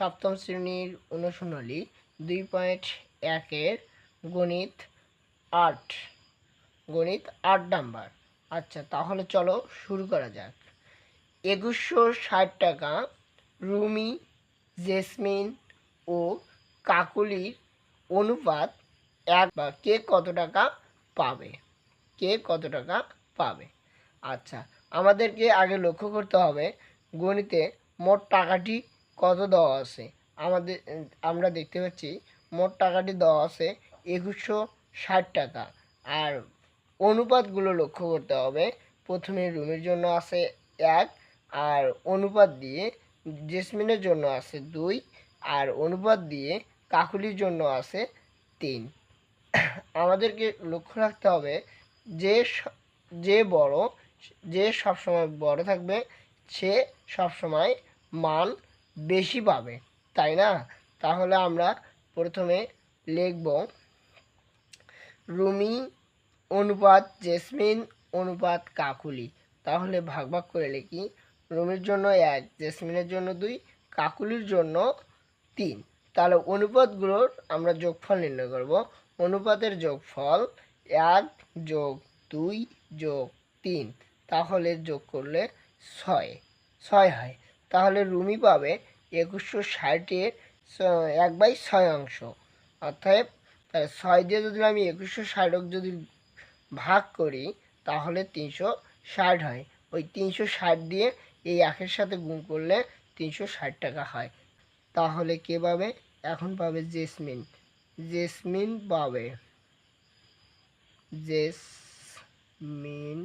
সপ্তম শ্রেণির অনুশীলনী দুই পয়েন্ট একের গণিত আট। গণিত আট নাম্বার। আচ্ছা তাহলে চলো শুরু করা যাক। একুশশো ষাট টাকা রুমি, জেসমিন ও কাকুলির অনুপাত এক বা কে কত টাকা পাবে? কে কত টাকা পাবে? আচ্ছা আমাদেরকে আগে লক্ষ্য করতে হবে গণিতে মোট টাকাটি কত দেওয়া আছে? আমাদের, আমরা দেখতে পাচ্ছি মোট টাকাটি দেওয়া আছে একুশশো ষাট টাকা। আর অনুপাতগুলো লক্ষ্য করতে হবে। প্রথমে রুমের জন্য আছে এক, আর অনুপাত দিয়ে জেসমিনের জন্য আছে দুই, আর অনুপাত দিয়ে কাকুলির জন্য আছে তিন। আমাদেরকে লক্ষ্য রাখতে হবে যে যে বড়, যে সবসময় বড় থাকবে, সে সবসময় মান বেশি পাবে, তাই না? তাহলে আমরা প্রথমে লিখব রুমি অনুপাত জেসমিন অনুপাত কাকুলি। তাহলে ভাগ ভাগ করে লিখি, রুমির জন্য এক, জেসমিনের জন্য দুই, কাকুলির জন্য তিন। তাহলে অনুপাতগুলোর আমরা যোগফল নির্ণয় করব। অনুপাতের যোগফল এক যোগ দুই যোগ তিন, তাহলে যোগ করলে ছয় ছয় হয়। তাহলে রুমি পাবে একুশশো ষাটের এক বাই ছয় অংশ। অর্থাৎ তাহলে ছয় দিয়ে যদি আমি একুশশো ষাটক যদি ভাগ করি, তাহলে তিনশো ষাট হয়। ওই তিনশো ষাট দিয়ে এই একের সাথে গুণ করলে তিনশো ষাট টাকা হয়। তাহলে কে পাবে? এখন পাবে জেসমিন। জেসমিন পাবে। জেসমিন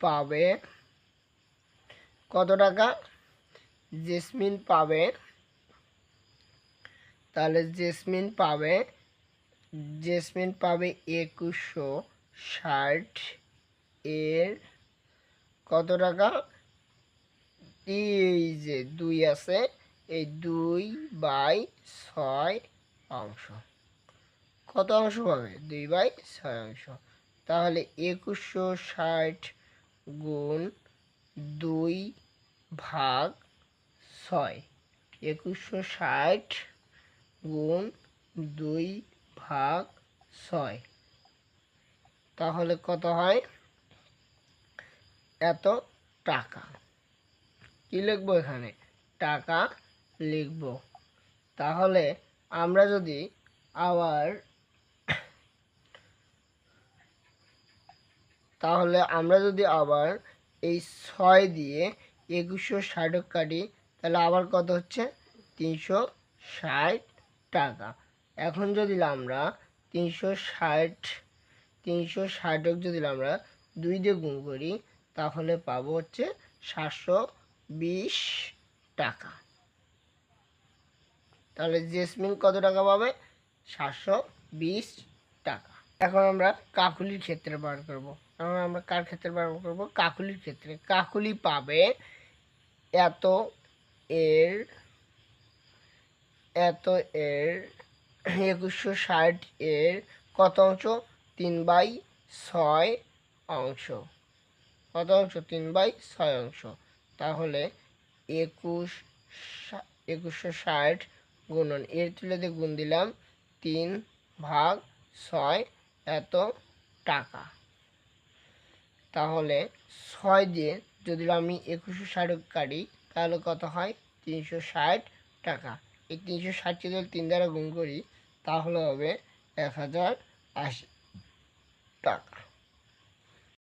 পাবে কত টাকা? জেসমিন পাবে তাহলে জেসমিন পাবে জেসমিন পাবে একুশশো ষাট। এর কত টাকা? এই যে দুই আছে, এই দুই বাই ছয় অংশ। কত অংশ পাবে? দুই বাই ছয় অংশ। তাহলে একুশশো ষাট গুণ দুই ভাগ ছয়। একুশশো ষাট গুণ দুই ভাগ ছয়। তাহলে কত হয়? এত টাকা। কি লিখব এখানে? টাকা লিখব। তাহলে আমরা যদি আবার তাহলে আমরা যদি আবার এই ছয় দিয়ে একুশশো ষাটক কাটি তাহলে আবার কত হচ্ছে? তিনশো ষাট টাকা। এখন যদি আমরা তিনশো ষাট, তিনশো ষাটক যদি আমরা দুই দিয়ে গুণ করি, তাহলে পাবো হচ্ছে সাতশো বিশ টাকা। তাহলে জেসমিন কত টাকা পাবে? সাতশো বিশ টাকা। এখন আমরা কাকুলির ক্ষেত্রে বার করব। এখন আমরা কার ক্ষেত্রে বার করব? কাকুলির ক্ষেত্রে। কাকুলি পাবে এত এর এত এর একুশশো ষাট এর কত অংশ? তিন বাই ছয় অংশ। কত অংশ? তিন বাই ছয় অংশ। তাহলে একুশ একুশশো ষাট গুণন, এর তুলে গুণ দিলাম তিন ভাগ ছয়, এত টাকা। তাহলে ছয় দিয়ে যদি আমি একুশশো ষাট কাটি তাহলে কত হয়? তিনশো ষাট টাকা। এই তিনশো ষাটকে যদি তিন দ্বারা গুণ করি, তাহলে হবে এক হাজার আশি টাকা।